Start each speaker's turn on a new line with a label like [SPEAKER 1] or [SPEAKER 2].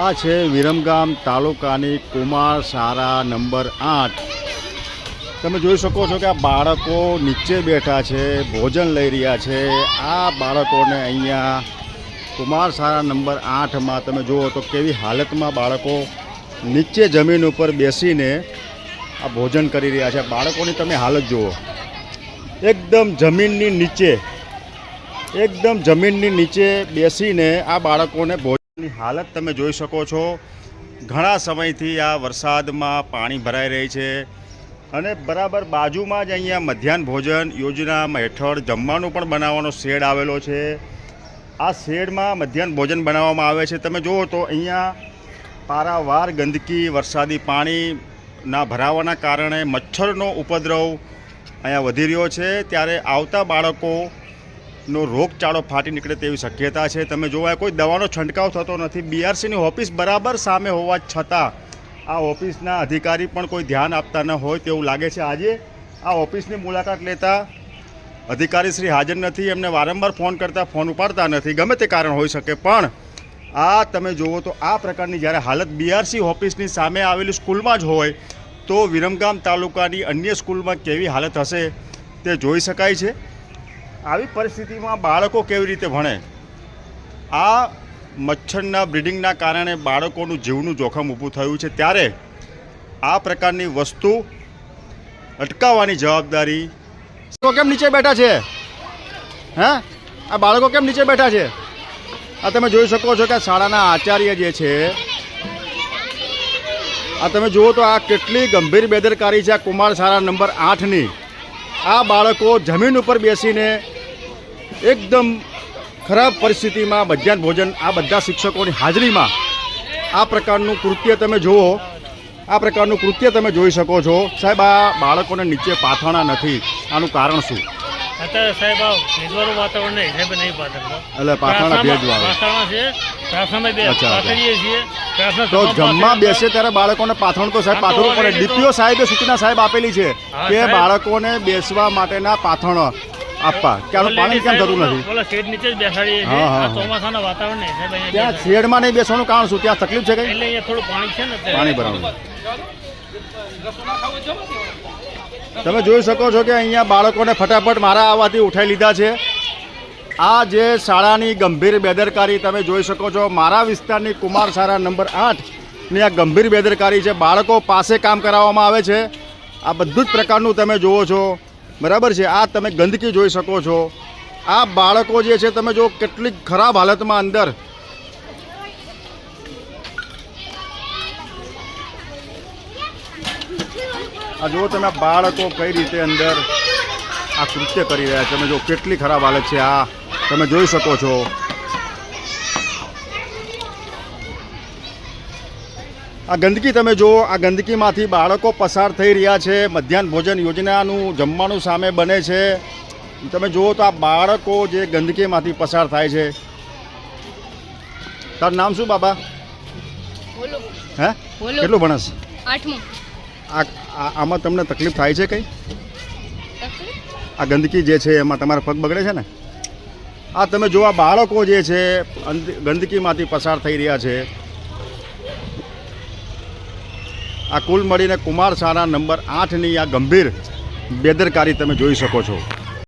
[SPEAKER 1] આ છે વિરમગામ તાલુકાની કુમાર સારા નંબર આઠ. તમે જોઈ શકો છો કે આ બાળકો નીચે બેઠા છે, ભોજન લઈ રહ્યા છે. આ બાળકોને અહીંયા કુમાર સારા નંબર આઠમાં તમે જુઓ તો કેવી હાલતમાં બાળકો નીચે જમીન ઉપર બેસીને આ ભોજન કરી રહ્યા છે. બાળકોની તમે હાલત જુઓ. એકદમ જમીનની નીચે, એકદમ જમીનની નીચે બેસીને આ બાળકોને ભોજનની હાલત તમે જોઈ શકો છો. ઘણા સમયથી આ વરસાદમાં પાણી ભરાઈ રહી છે અને બરાબર બાજુમાં જ અહીંયા મધ્યાહન ભોજન યોજના હેઠળ જમવાનું પણ બનાવવાનો શેડ આવેલો છે. આ શેડમાં મધ્યાહન ભોજન બનાવવામાં આવે છે. તમે જુઓ તો અહીંયા પારાવાર ગંદકી, વરસાદી પાણીના ભરાવાના કારણે મચ્છરનો ઉપદ્રવ અહીંયા વધી રહ્યો છે. ત્યારે આવતા બાળકોનો રોગચાળો ફાટી નીકળે તેવી શક્યતા છે. તમે જોવા કોઈ દવાનો છંટકાવ થતો નથી. બીઆરસીની ઓફિસ બરાબર સામે હોવા છતાં આ ઓફિસના અધિકારી પણ કોઈ ધ્યાન આપતા ન હોય તેવું લાગે છે. આજે આ ઓફિસની મુલાકાત લેતા અધિકારી શ્રી હાજર નથી. એમને વારંવાર ફોન કરતા ફોન ઉપાડતા નથી. ગમે તે કારણ હોઈ શકે, પણ આ તમે જુઓ તો આ પ્રકારની જ્યારે હાલત બીઆરસી ઓફિસની સામે આવેલી સ્કૂલમાં જ હોય તો વિરમગામ તાલુકાની અન્ય સ્કૂલમાં કેવી હાલત હશે તે જોઈ શકાય છે. આવી પરિસ્થિતિમાં બાળકો કેવી રીતે ભણે? આ મચ્છરના બ્રિડિંગના કારણે બાળકોનું જીવનું જોખમ ઊભું થયું છે. ત્યારે આ પ્રકારની વસ્તુ અટકાવવાની જવાબદારી કેમ નીચે બેઠા છે? હે? આ બાળકો કેમ નીચે બેઠા છે? આ તમે જોઈ શકો છો કે શાળાના આચાર્ય જે છે, આ તમે જુઓ તો આ કેટલી ગંભીર બેદરકારી છે આ કુમાર શાળા નંબર આઠની. આ બાળકો જમીન ઉપર બેસીને એકદમ ખરાબ પરિસ્થિતિમાં મધ્યાહન ભોજન આ બધા શિક્ષકોની હાજરીમાં આ પ્રકારનું કૃત્ય તમે જુઓ આ પ્રકારનું કૃત્ય તમે જોઈ શકો છો. સાહેબ આ બાળકોને નીચે પાથાણા નથી. આનું કારણ શું?
[SPEAKER 2] અત્યારે સાહેબ આ ભેજવાળું વાતાવરણ નહીં સાહેબ નહીં પાથરતા
[SPEAKER 1] એટલે પાથરણા ભેજવાળું.
[SPEAKER 2] છે બે. પાથરીએ છીએ
[SPEAKER 1] તો જમવા બેસે ત્યારે બાળકોને પાથણ તો સાહેબ પાથરવું પડે. ડીપીઓ સાહેબે સૂચના સાહેબ આપેલી છે કે બાળકોને બેસવા માટેના પાથરણ. આપવા. કે આનું પાલન
[SPEAKER 2] Already
[SPEAKER 1] કેમ થતું નથી?
[SPEAKER 2] ઓલા શેડ નીચે જ બેસાડીએ છીએ. આ ચોમાસાના વાતાવરણ સાહેબ
[SPEAKER 1] ત્યાં. શેડમાં નહીં બેસવાનું કારણ શું? ત્યાં તકલીફ છે કઈ?
[SPEAKER 2] એટલે અહીંયા થોડું પાણી છે ને
[SPEAKER 1] પાણી ભરાવું તમે જોઈ શકો છો કે અહીંયા બાળકોને ફટાફટ મારા આવવાથી ઉઠાઈ લીધા છે. આ જે શાળાની ગંભીર બેદરકારી તમે જોઈ શકો છો. મારા વિસ્તારની કુમાર શાળા નંબર આઠની આ ગંભીર બેદરકારી છે. બાળકો પાસે કામ કરાવવામાં આવે છે. આ બધું જ પ્રકારનું તમે જુઓ છો. બરાબર છે. આ તમે ગંદકી જોઈ શકો છો. આ બાળકો જે છે, તમે જો કેટલી ખરાબ હાલતમાં અંદર આ જુઓ તમે બાળકો કઈ રીતે અંદર આ કૃત્ય કરી રહ્યા છે. તમે જો કેટલી ખરાબ હાલત છે આ. તમે જોઈ શકો છો. આ ગંદકી તમે જુઓ આ ગંદકીમાંથી બાળકો પસાર થઈ રહ્યા છે. મધ્યાહન ભોજન યોજનાનું જમવાનું સામે બને છે. તમે જુઓ તો આ બાળકો જે ગંદકીમાંથી પસાર થાય છે. તારું નામ શું બાબા? હે? કેટલું ભણસ? આમાં તમને તકલીફ થાય છે કંઈ? આ ગંદકી જે છે એમાં તમારા પગ બગડે છે ને? આ તમે જો આ બાળકો જે છે ગંદકીમાંથી પસાર થઈ રહ્યા છે. આ કુલ મળીને કુમાર શાળા નંબર આઠની આ ગંભીર બેદરકારી તમે જોઈ શકો છો.